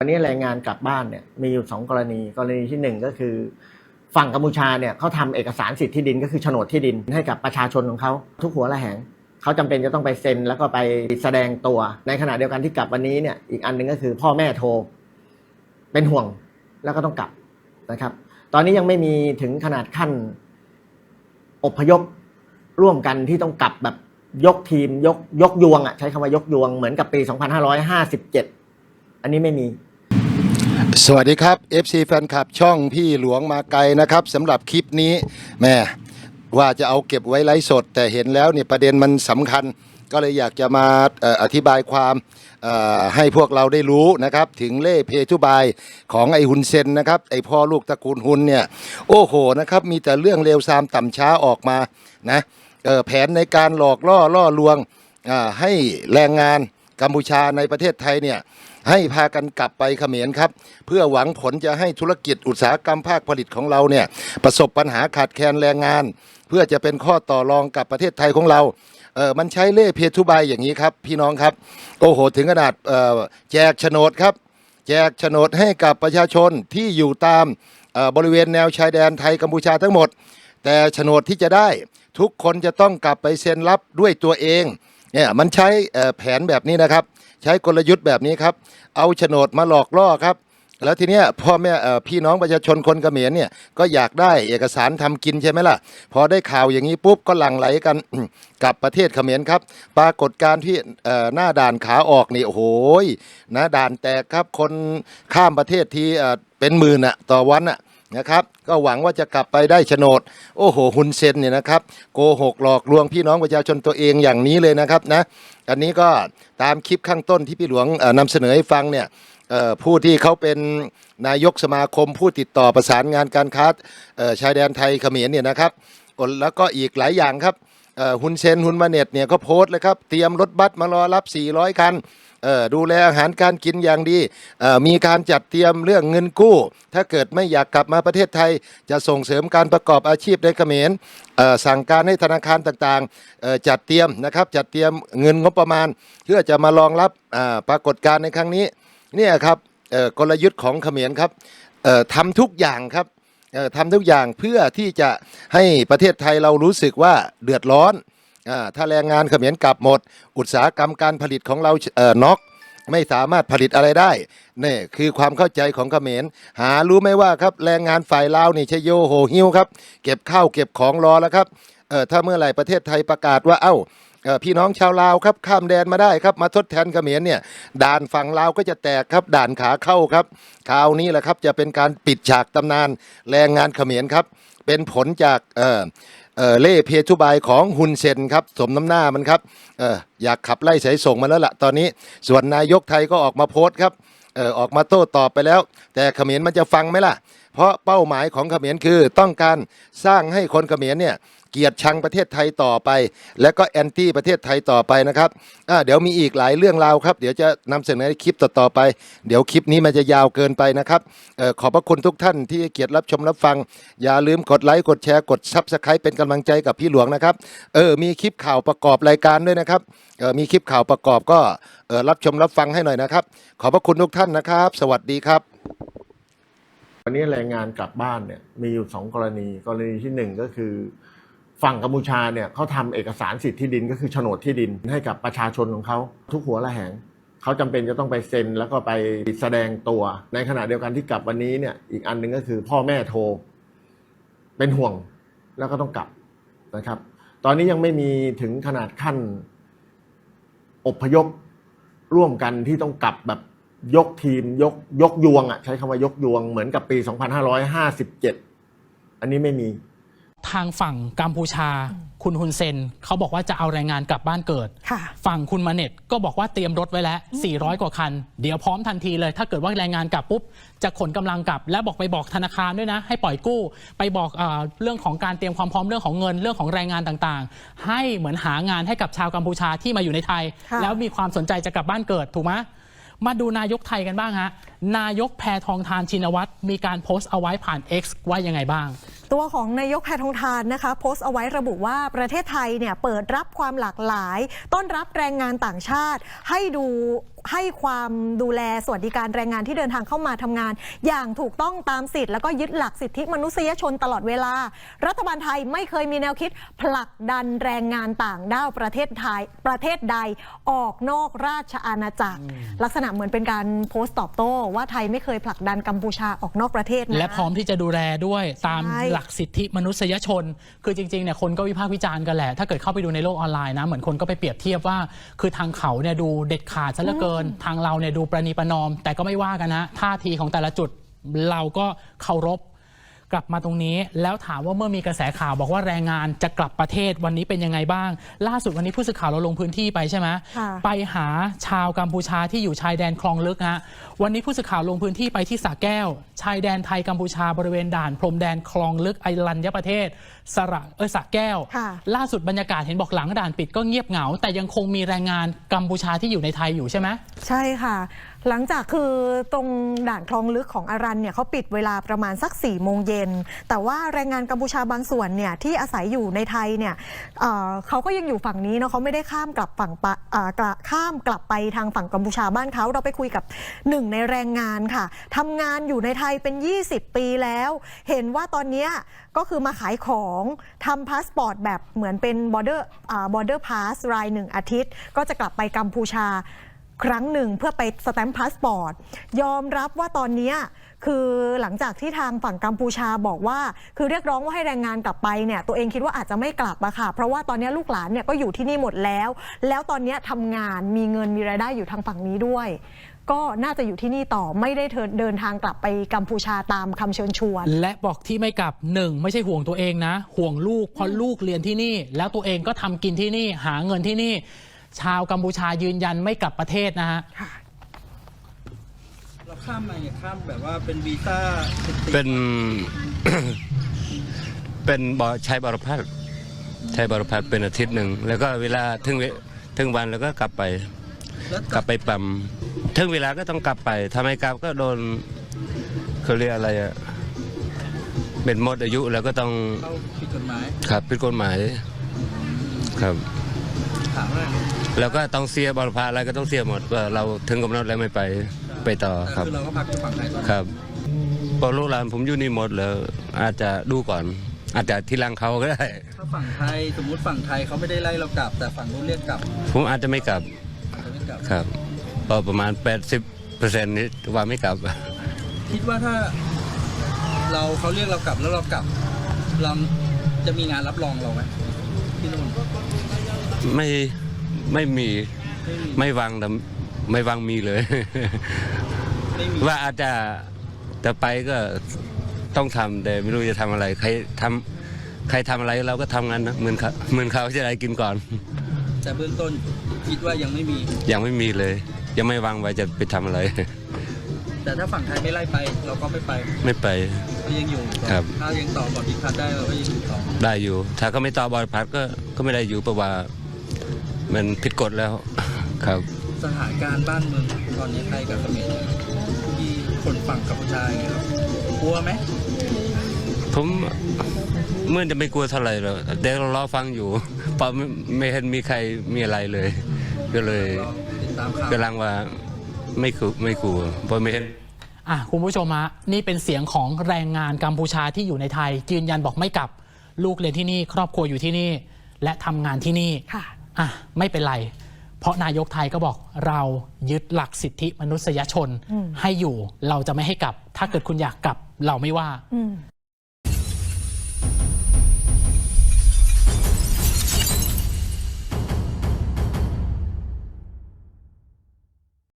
วันนี้แรงงานกลับบ้านเนี่ยมีอยู่สองกรณี กรณีที่หนึ่งก็คือ ฝั่งกัมพูชาเนี่ยเขาทำเอกสารสิทธิที่ดินก็คือโฉนดที่ดินให้กับประชาชนของเขาทุกหัวละแหงเขาจำเป็นจะต้องไปเซ็นแล้วก็ไปแสดงตัว ในขณะเดียวกันที่กลับวันนี้เนี่ยอีกอันหนึ่งก็คือพ่อแม่โทร เป็นห่วงแล้วก็ต้องกลับนะครับ ตอนนี้ยังไม่มีถึงขนาดขั้นอพยพร่วมกันที่ต้องกลับแบบยกทีมยกยกยวงอะใช้คำว่ายกยวงเหมือนกับปี 2557 อันนี้ไม่มี สวัสดีครับ FC แฟนคลับช่องพี่หลวงมาไกลนะครับสำหรับคลิปนี้แม่ว่าจะเอาเก็บไว้ไลฟ์สด แต่เห็นแล้วเนี่ยประเด็นมันสำคัญ ก็เลยอยากจะมาอออธิบายความให้พวกเราได้รู้นะครับ ถึงเล่เพทุบายของไอฮุนเซนนะครับไอพ่อลูกตระกูลฮุนเนี่ยโอ้โหนะครับมีแต่เรื่องเลวซามต่ำช้าออกมานะแผนในการหลอกล่อล่อลวงให้แรงงานกัมพูชาในประเทศไทยเนี่ย ให้พากันกลับไปเขมรครับ เพื่อหวังผลจะให้ธุรกิจอุตสาหกรรมภาคผลิตของเราเนี่ยประสบปัญหาขาดแคลนแรงงาน เพื่อจะเป็นข้อต่อรองกับประเทศไทยของเราเออมันใช้เล่เพทุบายอย่างนี้ครับ พี่น้องครับ โอ้โห ถึงขนาดแจกโฉนดครับ แจกโฉนดให้กับประชาชนที่อยู่ตามบริเวณแนวชายแดนไทยกัมพูชาทั้งหมด แต่โฉนดที่จะได้ทุกคนจะต้องกลับไปเซ็นรับด้วยตัวเอง เนี่ยมันใช้แผนแบบนี้นะครับ ใช้กลยุทธ์แบบนี้ครับ เอาโฉนดมาหลอกล่อครับ แล้วทีเนี้ยพ่อแม่พี่น้องประชาชนคนเขมรเนี่ยก็อยากได้เอกสารทำกินใช่ไหมล่ะ พอได้ข่าวอย่างนี้ปุ๊บก็หลั่งไหลกันกับประเทศเขมรครับ ปรากฏการที่หน้าด่านขาออกนี่โอ้โหยนะด่านแตกครับคนข้ามประเทศที่เป็นหมื่นอะต่อวันอะ นะครับก็หวังว่าจะกลับไปได้โฉนด โอ้โหฮุนเซนเนี่ยนะครับโกหกหลอกลวงพี่น้องประชาชนตัวเองอย่างนี้เลยนะครับนะอันนี้ก็ตามคลิปข้างต้นที่พี่หลวงเอ่อนำเสนอให้ฟังเนี่ยผู้ที่เขาเป็นนายกสมาคมผู้ติดต่อประสานงานการค้าชายแดนไทยเขมรเนี่ยนะครับแล้วก็อีกหลายอย่างครับฮุนเซนฮุนมาเน็ตเนี่ยก็โพสต์เลยครับเตรียมรถบัสมารอรับ 400 คัน เออดูแลอาหารการกินอย่างดีเออมีการจัดเตรียมเรื่องเงินกู้ ถ้าเกิดไม่อยากกลับมาประเทศไทย จะส่งเสริมการประกอบอาชีพในเขมรเออสั่งการให้ธนาคารต่างๆจัดเตรียมนะครับจัดเตรียมเงินงบประมาณ เพื่อจะมารองรับปรากฏการณ์ในครั้งนี้เนี่ยครับกลยุทธ์ของเขมรครับทำทุกอย่างครับทำทุกอย่างเพื่อที่จะให้ประเทศไทยเรารู้สึกว่าเดือดร้อน ถ้าแรงงานเขมรกลับหมด อุตสาหกรรมการผลิตของเราเอ่อน็อกไม่สามารถผลิตอะไรได้นี่คือความเข้าใจของเขมร หารู้ไหมว่าครับแรงงานฝ่ายลาวนี่ชโยโหหิวครับ เก็บข้าวเก็บของรอแล้วครับเออถ้าเมื่อไหร่ประเทศไทยประกาศว่าเอ้าเอ่อพี่น้องชาวลาวครับข้ามแดนมาได้ครับมาทดแทนเขมรเนี่ยด่านฝั่งลาวก็จะแตกครับด่านขาเข้าครับคราวนี้แหละครับจะเป็นการปิดฉากตำนานแรงงานเขมรครับ เป็นผลจาก เล่เอ่อเล่เพทุบายของฮุนเซนครับสมน้ำหน้ามันครับอออยากขับไล่สายส่งมาแล้วล่ะตอนนี้ ส่วนนายกไทยก็ออกมาโพสต์ครับออออกมาโต้ตอบไปแล้ว แต่เขมรมันจะฟังไหมล่ะ เพราะเป้าหมายของเขมรคือต้องการสร้างให้คนเขมรเนี่ย เกียดชังประเทศไทยต่อไป และก็แอนตี้ประเทศไทยต่อไปนะครับเดี๋ยวมีอีกหลายเรื่องราวครับ เดี๋ยวจะนำเสนอในคลิปต่อๆไป เดี๋ยวคลิปนี้มันจะยาวเกินไปนะครับออขอบพระคุณทุกท่านที่เกียรติรับชมรับฟัง อย่าลืมกดไลค์กดแชร์กดซับสไครป์เป็นกำลังใจกับพี่หลวงนะครับเออมีคลิปข่าวประกอบรายการด้วยนะครับออมีคลิปข่าวประกอบก็เออรับชมรับฟังให้หน่อยนะครับ ขอบพระคุณทุกท่านนะครับ สวัสดีครับวันนี้แรงงานกลับบ้านเนี่ยมีอยู่สองกรณีกรณีที่หนึ่งก็คือ ฝั่งกัมพูชาเนี่ยเขาทำเอกสารสิทธิที่ดินก็คือโฉนดที่ดินให้กับประชาชนของเขาทุกหัวละแหงเขาจำเป็นจะต้องไปเซ็นแล้วก็ไปแสดงตัว ในขณะเดียวกันที่กลับวันนี้เนี่ยอีกอันหนึ่งก็คือพ่อแม่โทร เป็นห่วงแล้วก็ต้องกลับนะครับ ตอนนี้ยังไม่มีถึงขนาดขั้นอบพยพร่วมกันที่ต้องกลับแบบยกทีมยกยกยวงอะใช้คำว่ายกยวงเหมือนกับปี 2557 อันนี้ไม่มี ทางฝั่งกัมพูชา คุณฮุนเซนเขาบอกว่าจะเอาแรงงานกลับบ้านเกิดค่ะฝั่งคุณมาเน็ตก็บอกว่าเตรียมรถไว้แล้ว 400 กว่าคัน เดี๋ยวพร้อมทันทีเลย ถ้าเกิดว่าแรงงานกลับปุ๊บ จะขนกำลังกลับ และบอกไปบอกธนาคารด้วยนะ ให้ปล่อยกู้ ไปบอกเออเรื่องของการเตรียมความพร้อมเรื่องของเงินเรื่องของแรงงานต่างๆ ให้เหมือนหางานให้กับชาวกัมพูชาที่มาอยู่ในไทยค่ะแล้วมีความสนใจจะกลับบ้านเกิดถูกไหมมาดูนายกไทยกันบ้างฮะนายกแพทองทานชินวัตรมีการโพสต์เอาไว้ผ่าน X ว่ายังไงบ้าง ตัวของนายกแพทองทานนะคะโพสต์เอาไว้ระบุว่าประเทศไทยเนี่ยเปิดรับความหลากหลาย ต้อนรับแรงงานต่างชาติ ให้ดูให้ความดูแลสวัสดิการแรงงานที่เดินทางเข้ามาทำงาน อย่างถูกต้องตามสิทธิ์แล้วก็ยึดหลักสิทธิมนุษยชนตลอดเวลา รัฐบาลไทยไม่เคยมีแนวคิดผลักดันแรงงานต่างด้าวประเทศไทยประเทศใดออกนอกราชอาณาจักร ลักษณะเหมือนเป็นการโพสต์ตอบโต้ว่าไทยไม่เคยผลักดันกัมพูชาออกนอกประเทศนะและพร้อมที่จะดูแลด้วยตามใช่หลักสิทธิมนุษยชน คือจริงๆเนี่ยคนก็วิพากษ์วิจารณ์กันแหละ ถ้าเกิดเข้าไปดูในโลกออนไลน์นะ เหมือนคนก็ไปเปรียบเทียบว่า คือทางเขาเนี่ยดูเด็ดขาดซะเหลือเกิน ทางเราเนี่ยดูประนีประนอม แต่ก็ไม่ว่ากันนะท่าทีของแต่ละจุดเราก็เคารพ กลับมาตรงนี้ แล้วถามว่าเมื่อมีกระแสข่าวบอกว่าแรงงานจะกลับประเทศวันนี้เป็นยังไงบ้าง ล่าสุดวันนี้ผู้สื่อข่าวเราลงพื้นที่ไปใช่ไหมค่ะไปหาชาวกัมพูชาที่อยู่ชายแดนคลองลึกฮะวันนี้ผู้สื่อข่าวลงพื้นที่ไปที่สระแก้ว ชายแดนไทยกัมพูชาบริเวณด่านพรมแดนคลองลึกไอรัญญประเทศ สระเออสระแก้วค่ะล่าสุดบรรยากาศเห็นบอกหลังด่านปิดก็เงียบเหงา แต่ยังคงมีแรงงานกัมพูชาที่อยู่ในไทยอยู่ใช่ไหมใช่ค่ะ หลังจากคือตรงด่านคลองลึกของอารันเนี่ยเขาปิดเวลาประมาณสัก4ี่โมงเย็นแต่ว่าแรงงานกัมพูชาบางส่วนเนี่ยที่อาศัยอยู่ในไทยเนี่ยเอ่อเขาก็ยังอยู่ฝั่งนี้เนาะเขาไม่ได้ข้ามกลับฝั่งปะเอ่อกลับข้ามกลับไปทางฝั่งกัมพูชาบ้านเขาเราไปคุยกับหนึ่งในแรงงานค่ะทำงานอยู่ในไทยเป็น 20 ปีแล้ว เห็นว่าตอนนี้ก็คือมาขายของทำพาสปอร์ตแบบเหมือนเป็น border อ่า border pass รายหนึ่งอาทิตย์ ก็จะกลับไปกัมพูชาครั้งหนึ่งเพื่อไปสแตมป์พาสปอร์ตยอมรับว่าตอนนี้คือหลังจากที่ทางฝั่งกัมพูชาบอกว่า คือเรียกร้องว่าให้แรงงานกลับไปเนี่ยตัวเองคิดว่าอาจจะไม่กลับอะค่ะ เพราะว่าตอนนี้ลูกหลานเนี่ยก็อยู่ที่นี่หมดแล้ว แล้วตอนนี้ทำงานมีเงินมีรายได้อยู่ทางฝั่งนี้ด้วย ก็น่าจะอยู่ที่นี่ต่อไม่ได้เดินทางกลับไปกัมพูชาตามคำเชิญชวน และบอกที่ไม่กลับหนึ่งไม่ใช่ห่วงตัวเองนะ ห่วงลูกเพราะลูกเรียนที่นี่ แล้วตัวเองก็ทำกินที่นี่หาเงินที่นี่ ชาวกัมพูชายืนยันไม่กลับประเทศนะฮะเราข้ามมาเนี่ยข้ามแบบว่าเป็นวีซ่าสิบปีเป็นเป็นบอใช้บรพัดใช้บรพัดเป็นอาทิตย์หนึ่งแล้วก็เวลาถึงเวถึงวันแล้วก็กลับไปแล้ว กลับไปปั๊มถึงเวลาก็ต้องกลับไปทำไมกลับก็โดนเขาเรียกอะไรอะเป็นหมดอายุแล้วก็ต้องเข้าผิดกฎหมายขับผิดกฎหมายครับ ถามว่าแล้วก็ต้องเสียบรพัดอะไรก็ต้องเสียหมดว่าเราถึงกำหนดแล้วไม่ไปไปต่อแต่ครับ คือเราก็พักที่ฝั่งไทยตอนคนั้นรับพอลูกหลานผมอยู่นี่หมดแล้วอาจจะดูก่อน อาจจะทีหลังเขาก็ได้ ถ้าฝั่งไทยสมมุติฝั่งไทยเขาไม่ได้ไล่เรากลับ แต่ฝั่งนู้นเรียกกลับผมอาจจะไม่กลับ ครับก็ประมาณ 80เปอร์เซ็นต์นี้ว่าไม่กลับ คิดว่าถ้าเราเขาเรียกเรากลับแล้วเรากลับเราจะมีงานรับรองเราไหมที่นู่นไม่ไม่มีไม่มีไม่วางแต่ไม่วางมีเลย ไม่มีว่าอาจจะจะไปก็ต้องทำแต่ไม่รู้จะทำอะไร ใครทำใครทำอะไรเราก็ทำงั้นนะเหมือนเขาเหมือนเขาจะได้กินก่อน แต่เบื้องต้น คิดว่ายังไม่มี ยังไม่มีเลย ยังไม่วางไว้จะไปทำอะไร แต่ถ้าฝั่งไทยไม่ไล่ไป เราก็ไม่ไปไม่ไป ก็ยังอยู่ต่อครับ ถ้ายังต่อบอดพิพัฒน์ได้เราก็ยังอยู่ต่อได้อยู่ ถ้าเขาไม่ต่อบริพัตรก็ก็ไม่ได้อยู่เพราะว่ามันผิดกฎแล้ว ครับ สถานการณ์บ้านเมืองตอนนี้ไทยกับเขมรที่คนฝั่งกัมพูชาอย่างเงี้ยครับกลัวไหมผมเมื่อจะไม่กลัวเท่าไหร่หรอกเดี๋ยวเรารอฟังอยู่เพราะไม่ไม่เห็นมีใครมีอะไรเลย ก็เลยรอติดตามข่าวกำลังว่าไม่กลัวไม่กลัวเพราะไม่เห็นอะคุณผู้ชมฮะนี่เป็นเสียงของแรงงานกัมพูชาที่อยู่ในไทย ยืนยันบอกไม่กลับ ลูกเรียนที่นี่ ครอบครัวอยู่ที่นี่ และทำงานที่นี่ค่ะ อะไม่เป็นไร เพราะนายกไทยก็บอกเรายึดหลักสิทธิมนุษยชน ให้อยู่เราจะไม่ให้กลับ ถ้าเกิดคุณอยากกลับเราไม่ว่า อืม